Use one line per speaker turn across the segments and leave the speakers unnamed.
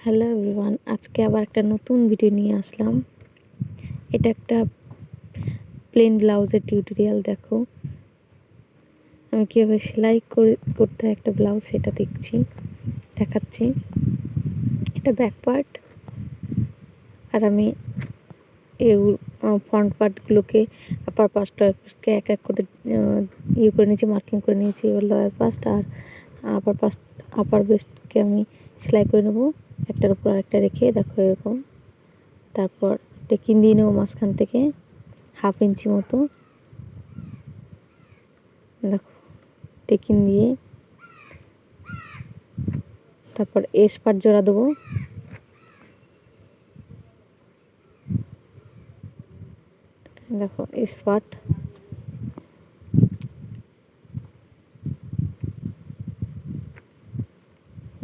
Hello everyone, আজকে আবার একটা নতুন ভিডিও নিয়ে আসলাম। এটা একটা প্লেন ব্লাউজের টিউটোরিয়াল দেখো। আমি কীভাবে সেলাই করে, করতে হয় একটা ব্লাউজ সেটা দেখছি, দেখাচ্ছি। এটা ব্যাক পার্ট আর আমি এই ফ্রন্ট পার্টগুলোকে আপার পার্টটাকে এক এক করে ইয়ে করে নিয়েছি মার্কিং করে নিয়েছি লয়ার পাস্ট আর আপার পাস্ট আপার বেস্টকে আমি সেলাই করে নেব। একটার উপর আরেকটা রেখে, দেখো এরকম। তারপর টেকিন দিয়ে নেব মাঝখান থেকে, হাফ ইঞ্চি মতো। দেখো টেকিন দিয়ে। তারপর এস পাট জোড়া দেবো। দেখো, এস পাট।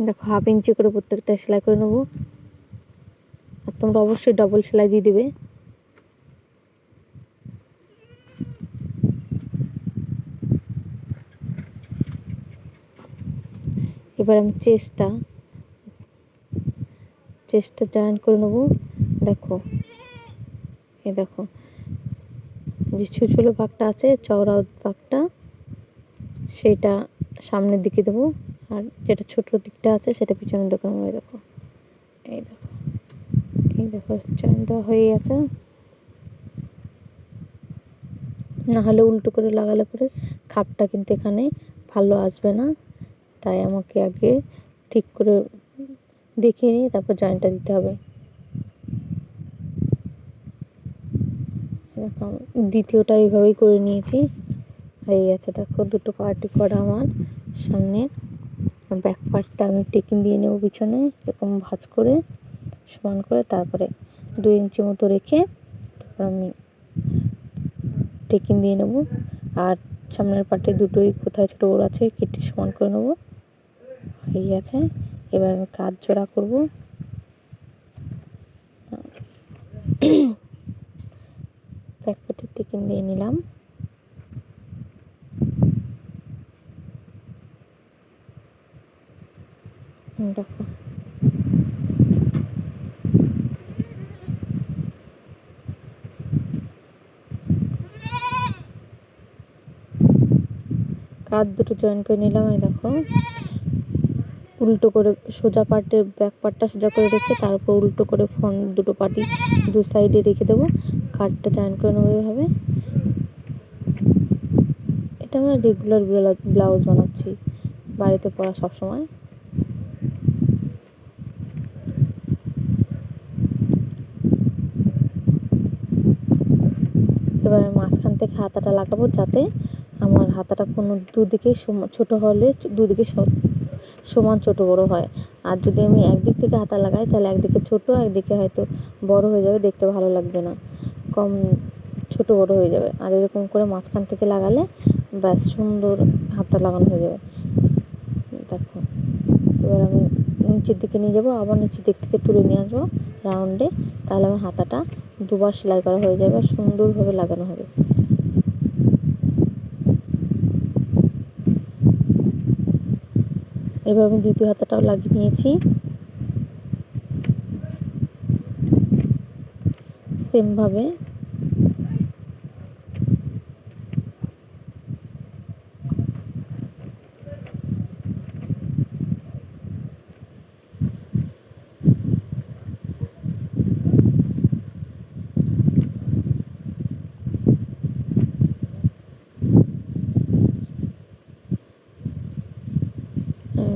দেখো হাফ ইঞ্চি করে প্রত্যেকটা সেলাই করে নেব। আর তোমরা অবশ্যই ডবল সেলাই দিয়ে দেবে। এবার আমি চেস্টটা চেস্টটা জয়েন করে নেব। দেখো এ দেখো, যে ছুচুলো ভাগটা আছে, চওড়া ভাগটা সেটা সামনের দিকে দেবো। আর যেটা ছোট দিকটা আছে, সেটা পিছনের দোকান হয়ে দেখো। এই দেখো। এই দেখো, চয়ন দেওয়া হয়ে গেছে না হলে উল্টো করে লাগালে পরে খাপটা কিন্তু এখানে ভালো আসবে না। তাই আমাকে আগে ঠিক করে দেখিয়ে নিয়ে তারপর জয়েন্টটা দিতে হবে। দেখো, দ্বিতীয়টা এইভাবেই করে নিয়েছি। হয়ে গেছে দেখো, দুটো পার্টি করা আমার সামনের। ব্যাক পার্টটা আমি টেকিং দিয়ে নেব পিছনে, এরকম ভাজ করে, সমান করে তারপরে দুই ইঞ্চি মতো রেখে তারপর আমি টেকিং দিয়ে নেব। আর সামনের পার্টে দুটোই কোথায় ছোটো বড়ো আছে, কেটে সমান করে নেব। হয়ে গেছে। এবার আমি কাজ জোড়া করব। ব্যাক পার্টের টেকিং দিয়ে নিলাম। দেখো। কাঁধ দুটো জয়েন করে নিলাম, এই দেখো। উল্টো করে সোজা পার্টের ব্যাক পার্টটা সোজা করে রেখে তারপর উল্টো করে ফ্রন্ট দুটো পার্টি দু সাইডে রেখে দেবো। কাঠটা জয়েন করে নেব এইভাবে। এটা আমরা রেগুলার ব্লাউজ বানাচ্ছি, বাড়িতে পরা সবসময়। এবার মাঝখান থেকে হাতাটা লাগাবো যাতে আমার হাতাটা কোনো দুদিকে ছোটো হলে দুদিকে সমান ছোট বড় হয়। আর যদি আমি একদিক থেকে হাতা লাগাই তাহলে একদিকে ছোট, একদিকে হয়তো বড় হয়ে যাবে, দেখতে ভালো লাগবে না। কম ছোট বড় হয়ে যাবে। আর এরকম করে মাঝখান থেকে লাগালে ব্যাস সুন্দর হাতা লাগানো হয়ে যাবে। দেখো, এবার আমি নিচের দিকে নিয়ে যাব, আবার নিচের দিক থেকে তুলে নিয়ে আসব রাউন্ডে। তাহলে আমার হাতাটা দুবার সেলাই করা হয়ে যাবে আর সুন্দরভাবে লাগানো হবে। এবার আমি দ্বিতীয় হাতাটাও লাগিয়ে নিয়েছি। সেমভাবে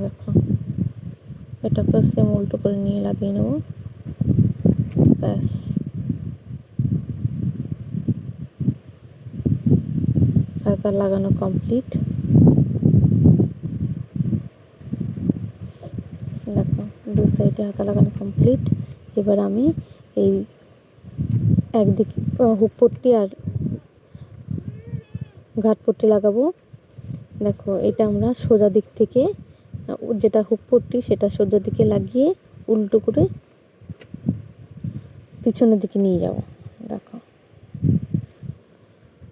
দেখো এটাকে সেম উল্টো করে নিয়ে লাগিয়ে নেব। ব্যাস। হাতা লাগানো কমপ্লিট দেখো, দু সাইডে হাতা লাগানো কমপ্লিট এবার আমি এই একদিকে হুক পট্টি আর ঘাট পট্টি লাগাবো। দেখো, এটা আমরা সোজা দিক থেকে যেটা হুক পট্টি, সেটা সোজা দিকে লাগিয়ে উল্টো করে পিছনের দিকে নিয়ে যাব। দেখো।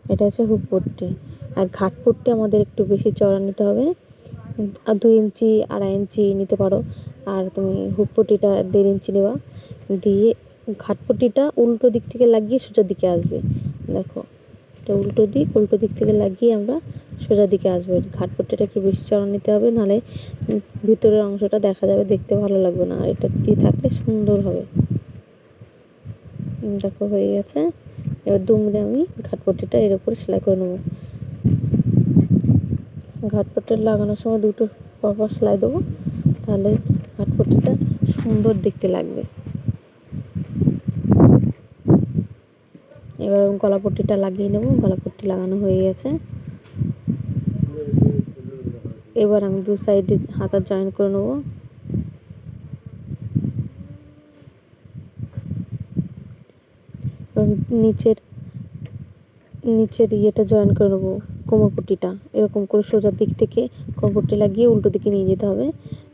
এটা হচ্ছে হুক পট্টি। আর ঘাট পট্টি আমাদের একটু বেশি চড়া নিতে হবে। আর দুই ইঞ্চি, আড়াই ইঞ্চি নিতে পারো। আর তুমি হুকপটিটা দেড় ইঞ্চি নেবা। দিয়ে ঘাটপটিটা উল্টো দিক থেকে লাগিয়ে সোজা দিকে আসবে। দেখো। এটা উল্টো দিক উল্টো দিক থেকে লাগিয়ে আমরা সোজা দিকে আসবে। ঘাটপট্টিটা একটু বেশি চড়া নিতে হবে, নাহলে ভিতরের অংশটা দেখা যাবে, দেখতে ভালো লাগবে না। আর এটা দিয়ে থাকলে সুন্দর হবে। দেখো, হয়ে গেছে। এবার দুমড়ে আমি ঘাটপট্টিটা এর উপরে সেলাই করে নেব। ঘাটপট্টি লাগানোর সময় দুটো পরপর সেলাই দেবো, তাহলে ঘাটপট্টিটা সুন্দর দেখতে লাগবে। এবার গলাপট্টিটা লাগিয়ে নেব, গলাপট্টি লাগানো হয়ে গেছে। এবার আমি দু সাইডে হাতা জয়েন করে নেব। নিচের নিচের ইয়েটা জয়েন করে নেব, কোমরপট্টিটা। এরকম করে সোজার দিক থেকে কোমরপট্টি লাগিয়ে উল্টো দিকে নিয়ে যেতে হবে।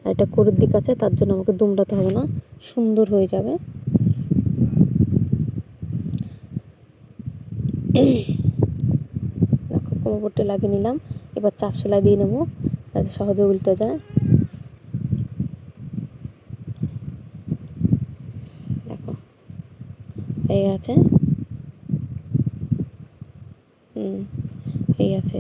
আর এটা কোরের দিক আছে, তার জন্য আমাকে দুমড়াতে হবে না, সুন্দর হয়ে যাবে। কোমরপট্টি লাগিয়ে নিলাম। এবার চাপ সেলাই দিয়ে নেব, যাতে সহজে উল্টে যায়। দেখো, হয়ে গেছে। হুম, হয়ে গেছে।